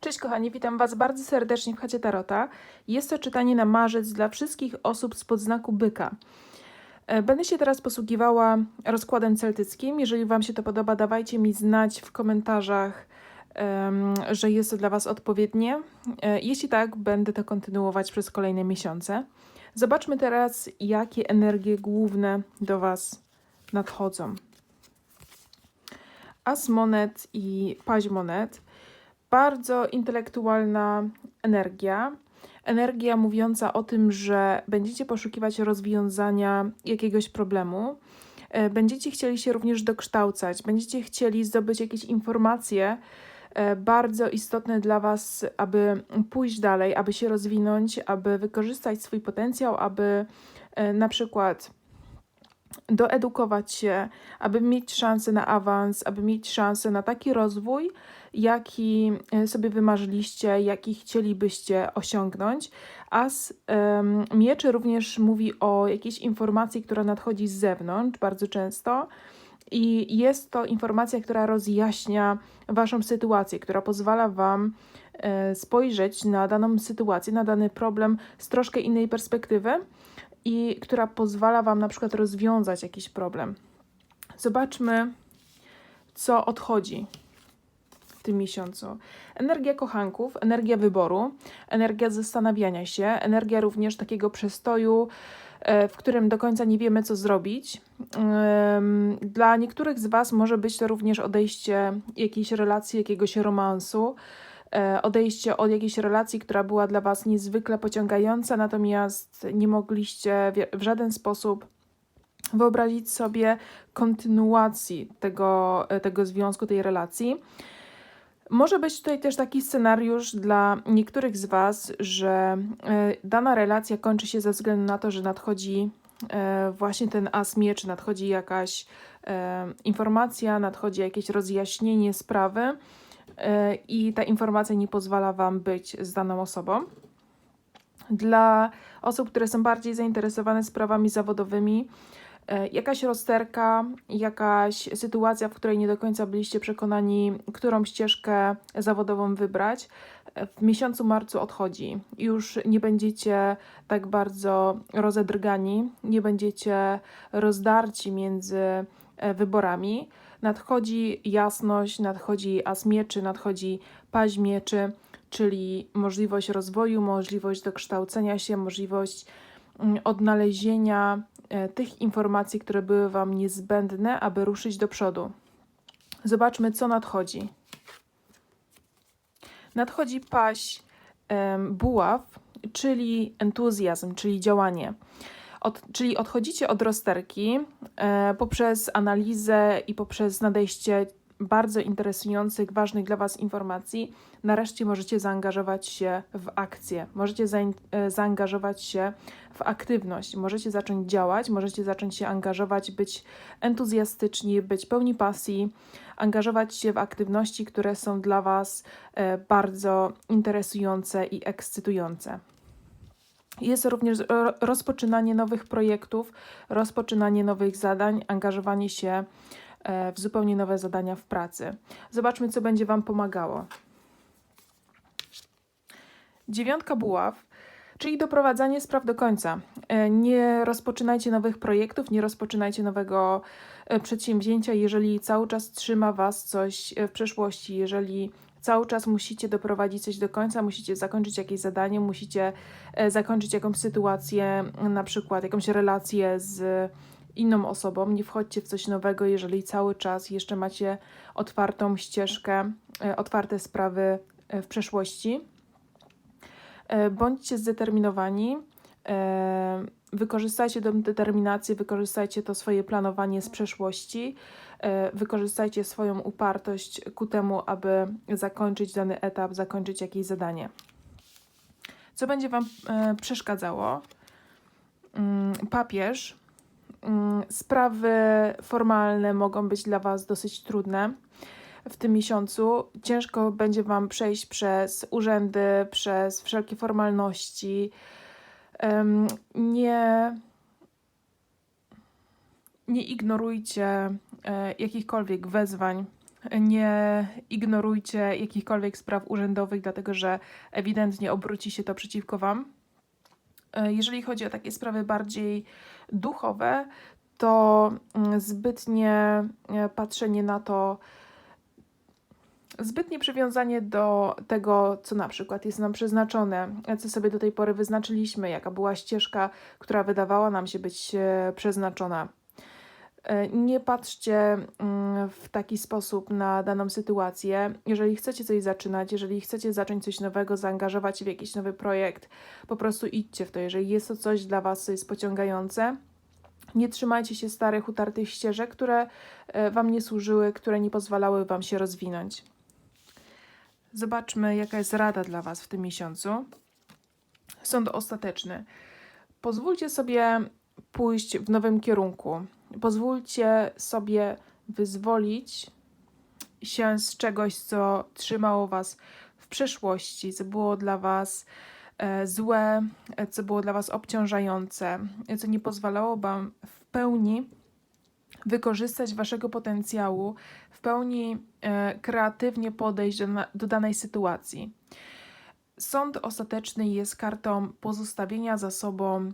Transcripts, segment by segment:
Cześć kochani, witam Was bardzo serdecznie w chacie Tarota. Jest to czytanie na marzec dla wszystkich osób z podznaku byka. E, Będę się teraz posługiwała rozkładem celtyckim. Jeżeli Wam się to podoba, dawajcie mi znać w komentarzach, że jest to dla Was odpowiednie. E, Jeśli tak, będę to kontynuować przez kolejne miesiące. Zobaczmy teraz, jakie energie główne do Was nadchodzą. As monet i paź monet bardzo intelektualna energia. Energia mówiąca o tym, że będziecie poszukiwać rozwiązania jakiegoś problemu. E, Będziecie chcieli się również dokształcać, będziecie chcieli zdobyć jakieś informacje e, bardzo istotne dla Was, aby pójść dalej, aby się rozwinąć, aby wykorzystać swój potencjał, aby e, na przykład doedukować się, aby mieć szansę na awans, aby mieć szansę na taki rozwój, jaki e, sobie wymarzyliście, jaki chcielibyście osiągnąć. As um, mieczy również mówi o jakiejś informacji, która nadchodzi z zewnątrz bardzo często. I jest to informacja, która rozjaśnia Waszą sytuację, która pozwala Wam e, spojrzeć na daną sytuację, na dany problem z troszkę innej perspektywy i która pozwala Wam na przykład rozwiązać jakiś problem. Zobaczmy, co odchodzi w tym miesiącu. Energia kochanków, energia wyboru, energia zastanawiania się, energia również takiego przestoju, e, w którym do końca nie wiemy, co zrobić. Dla niektórych z Was może być to również odejście jakiejś relacji, jakiegoś romansu, odejście od jakiejś relacji, która była dla Was niezwykle pociągająca, natomiast nie mogliście w- żaden sposób wyobrazić sobie kontynuacji tego, e, tego związku, tej relacji. Może być tutaj też taki scenariusz dla niektórych z Was, że e, dana relacja kończy się ze względu na to, że nadchodzi e, właśnie ten as mieczy, nadchodzi jakaś e, informacja, nadchodzi jakieś rozjaśnienie sprawy e, i ta informacja nie pozwala Wam być z daną osobą. Dla osób, które są bardziej zainteresowane sprawami zawodowymi, e, jakaś rozterka, jakaś sytuacja, w której nie do końca byliście przekonani, którą ścieżkę zawodową wybrać, e, w miesiącu marcu odchodzi. Już nie będziecie tak bardzo rozedrgani, nie będziecie rozdarci między e, wyborami. Nadchodzi jasność, nadchodzi as mieczy, nadchodzi paź mieczy, czyli możliwość rozwoju, możliwość dokształcenia się, możliwość mm, odnalezienia e, tych informacji, które były Wam niezbędne, aby ruszyć do przodu. Zobaczmy, co nadchodzi. Nadchodzi paź buław, czyli entuzjazm, czyli działanie. Od, czyli odchodzicie od rozterki e, poprzez analizę i poprzez nadejście bardzo interesujących, ważnych dla Was informacji. Nareszcie możecie zaangażować się w akcję, możecie e, zaangażować się w aktywność, możecie zacząć działać, możecie zacząć się angażować, być entuzjastyczni, być pełni pasji, angażować się w aktywności, które są dla Was e, bardzo interesujące i ekscytujące. Jest również ro- rozpoczynanie nowych projektów, rozpoczynanie nowych zadań, angażowanie się e, w zupełnie nowe zadania w pracy. Zobaczmy, co będzie Wam pomagało. Dziewiątka buław, czyli doprowadzanie spraw do końca. E, Nie rozpoczynajcie nowych projektów, nie rozpoczynajcie nowego e, przedsięwzięcia, jeżeli cały czas trzyma Was coś w przeszłości, jeżeli cały czas musicie doprowadzić coś do końca, musicie zakończyć jakieś zadanie, musicie e, zakończyć jakąś sytuację, na przykład jakąś relację z inną osobą. Nie wchodźcie w coś nowego, jeżeli cały czas jeszcze macie otwartą ścieżkę, e, otwarte sprawy e, w przeszłości. Bądźcie zdeterminowani. Wykorzystajcie tę determinację, wykorzystajcie to swoje planowanie z przeszłości, wykorzystajcie swoją upartość ku temu, aby zakończyć dany etap, zakończyć jakieś zadanie. Co będzie Wam e, przeszkadzało? Mm, Papież. Mm, Sprawy formalne mogą być dla Was dosyć trudne w tym miesiącu. Ciężko będzie Wam przejść przez urzędy, przez wszelkie formalności. Nie, nie ignorujcie e, jakichkolwiek wezwań Nie ignorujcie jakichkolwiek spraw urzędowych, dlatego że ewidentnie obróci się to przeciwko Wam. E, Jeżeli chodzi o takie sprawy bardziej duchowe, to mm, zbytnie e, patrzenie na to, zbytnie przywiązanie do tego, co na przykład jest nam przeznaczone, co sobie do tej pory wyznaczyliśmy, jaka była ścieżka, która wydawała nam się być przeznaczona. E, Nie patrzcie mm, w taki sposób na daną sytuację. Jeżeli chcecie coś zaczynać, jeżeli chcecie zacząć coś nowego, zaangażować się w jakiś nowy projekt, po prostu idźcie w to. Jeżeli jest to coś dla Was, co jest pociągające, nie trzymajcie się starych, utartych ścieżek, które e, Wam nie służyły, które nie pozwalały Wam się rozwinąć. Zobaczmy, jaka jest rada dla Was w tym miesiącu. Sąd ostateczny. Pozwólcie sobie pójść w nowym kierunku. Pozwólcie sobie wyzwolić się z czegoś, co trzymało Was w przeszłości, co było dla Was e, złe, e, co było dla Was obciążające, e, co nie pozwalało Wam w pełni wykorzystać Waszego potencjału, w pełni kreatywnie podejść do, do danej sytuacji. Sąd ostateczny jest kartą pozostawienia za sobą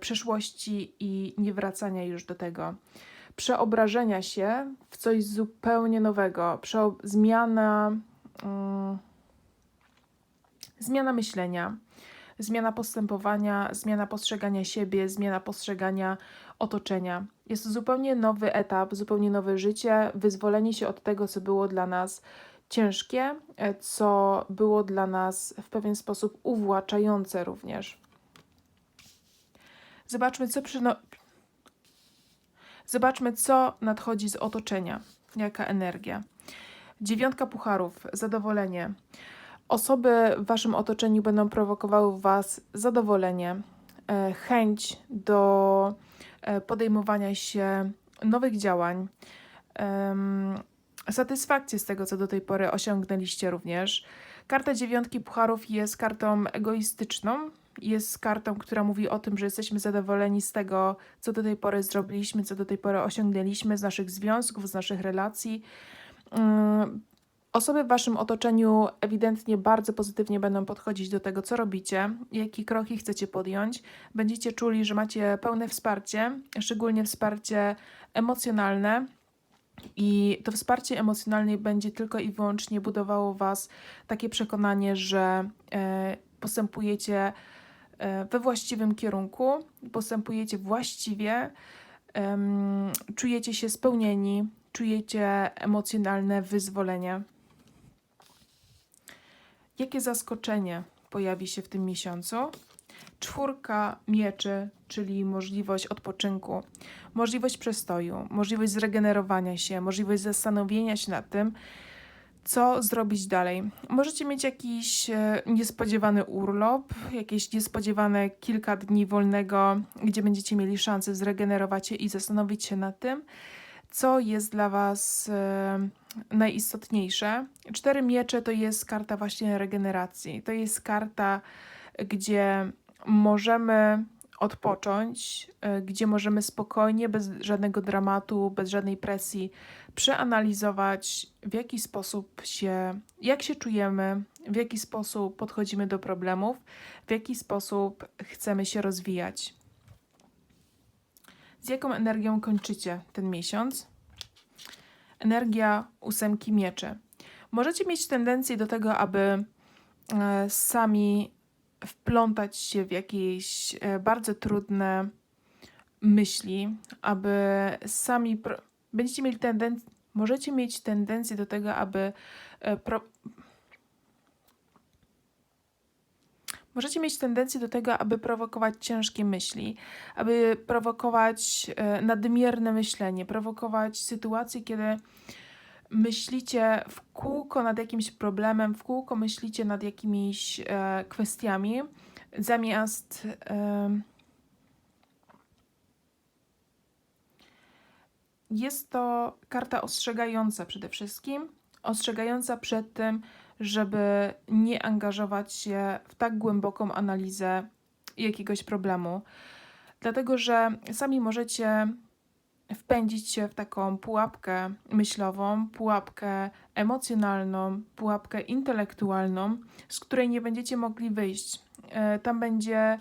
przeszłości i nie wracania już do tego. Przeobrażenia się w coś zupełnie nowego, zmiana, mm, zmiana myślenia, zmiana postępowania, zmiana postrzegania siebie, zmiana postrzegania otoczenia. Jest to zupełnie nowy etap, zupełnie nowe życie, wyzwolenie się od tego, co było dla nas ciężkie, e, co było dla nas w pewien sposób uwłaczające również. Zobaczmy, co przyno... Zobaczmy, co nadchodzi z otoczenia, jaka energia. Dziewiątka pucharów, zadowolenie. Osoby w waszym otoczeniu będą prowokowały w was zadowolenie, e, chęć do e, podejmowania się nowych działań, satysfakcję z tego, co do tej pory osiągnęliście również. Karta dziewiątki pucharów jest kartą egoistyczną, jest kartą, która mówi o tym, że jesteśmy zadowoleni z tego, co do tej pory zrobiliśmy, co do tej pory osiągnęliśmy, z naszych związków, z naszych relacji. Mm, Osoby w waszym otoczeniu ewidentnie bardzo pozytywnie będą podchodzić do tego, co robicie, jakie kroki chcecie podjąć. Będziecie czuli, że macie pełne wsparcie, szczególnie wsparcie emocjonalne. I to wsparcie emocjonalne będzie tylko i wyłącznie budowało Was takie przekonanie, że e, postępujecie we właściwym kierunku, postępujecie właściwie, em, czujecie się spełnieni, czujecie emocjonalne wyzwolenie. Jakie zaskoczenie pojawi się w tym miesiącu? Czwórka mieczy, czyli możliwość odpoczynku, możliwość przestoju, możliwość zregenerowania się, możliwość zastanowienia się nad tym, co zrobić dalej. Możecie mieć jakiś e, niespodziewany urlop, jakieś niespodziewane kilka dni wolnego, gdzie będziecie mieli szansę zregenerować się i zastanowić się nad tym, co jest dla Was e, najistotniejsze. Cztery miecze to jest karta właśnie regeneracji. To jest karta, gdzie możemy odpocząć, e, gdzie możemy spokojnie, bez żadnego dramatu, bez żadnej presji przeanalizować, w jaki sposób się, jak się czujemy, w jaki sposób podchodzimy do problemów, w jaki sposób chcemy się rozwijać. Z jaką energią kończycie ten miesiąc? Energia ósemki mieczy. Możecie mieć tendencję do tego, aby e, sami wplątać się w jakieś e, bardzo trudne myśli, aby sami pro... będziecie mieli tendencję, możecie mieć tendencję do tego, aby e, pro... Możecie mieć tendencję do tego, aby prowokować ciężkie myśli, aby prowokować e, nadmierne myślenie, prowokować sytuacje, kiedy myślicie w kółko nad jakimś problemem, w kółko myślicie nad jakimiś e, kwestiami, zamiast e, jest to karta ostrzegająca przede wszystkim, ostrzegająca przed tym, żeby nie angażować się w tak głęboką analizę jakiegoś problemu, dlatego że sami możecie wpędzić się w taką pułapkę myślową, pułapkę emocjonalną, pułapkę intelektualną, z której nie będziecie mogli wyjść. E, Tam będzie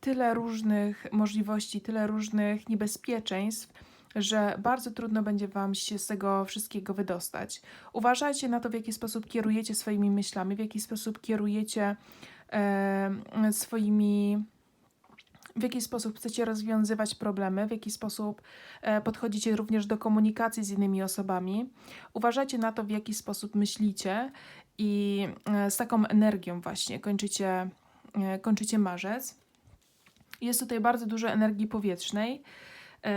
tyle różnych możliwości, tyle różnych niebezpieczeństw, że bardzo trudno będzie Wam się z tego wszystkiego wydostać. Uważajcie na to, w jaki sposób kierujecie swoimi myślami, w jaki sposób kierujecie e, swoimi. W jaki sposób chcecie rozwiązywać problemy, w jaki sposób e, podchodzicie również do komunikacji z innymi osobami. Uważajcie na to, w jaki sposób myślicie i e, z taką energią właśnie kończycie, e, kończycie marzec. Jest tutaj bardzo dużo energii powietrznej.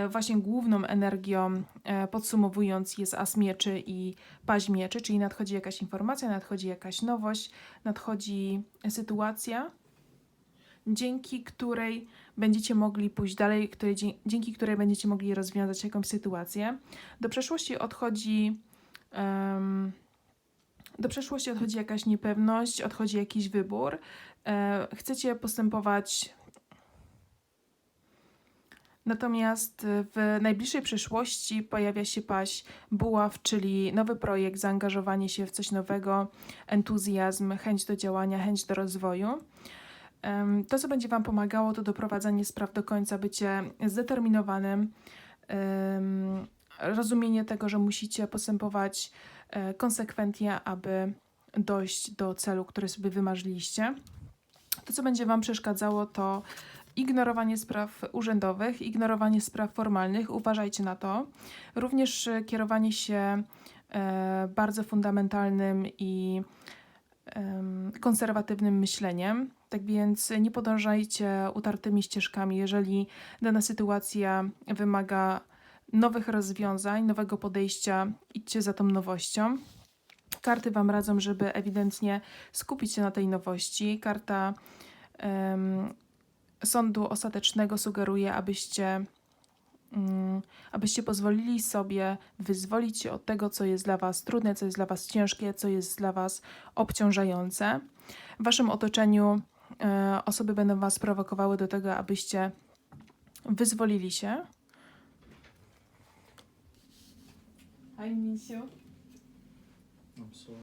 Właśnie główną energią, podsumowując, jest as mieczy i paź mieczy, czyli nadchodzi jakaś informacja, nadchodzi jakaś nowość, nadchodzi sytuacja, dzięki której będziecie mogli pójść dalej, dzięki której będziecie mogli rozwiązać jakąś sytuację. Do przeszłości odchodzi. em, do przeszłości odchodzi jakaś niepewność, odchodzi jakiś wybór. E, chcecie postępować Natomiast w najbliższej przyszłości pojawia się paść buław, czyli nowy projekt, zaangażowanie się w coś nowego, entuzjazm, chęć do działania, chęć do rozwoju. To, co będzie Wam pomagało, to doprowadzanie spraw do końca, bycie zdeterminowanym, rozumienie tego, że musicie postępować e, konsekwentnie, aby dojść do celu, który sobie wymarzyliście. To, co będzie Wam przeszkadzało, to ignorowanie spraw urzędowych, ignorowanie spraw formalnych, uważajcie na to. Również e, kierowanie się e, bardzo fundamentalnym i konserwatywnym myśleniem. Tak więc nie podążajcie utartymi ścieżkami, jeżeli dana sytuacja wymaga nowych rozwiązań, nowego podejścia, idźcie za tą nowością. Karty Wam radzą, żeby ewidentnie skupić się na tej nowości. Karta em, sądu ostatecznego sugeruje, abyście, mm, abyście pozwolili sobie wyzwolić się od tego, co jest dla Was trudne, co jest dla Was ciężkie, co jest dla Was obciążające. W Waszym otoczeniu osoby będą Was prowokowały do tego, abyście wyzwolili się. Hi, Misiu. I'm sorry.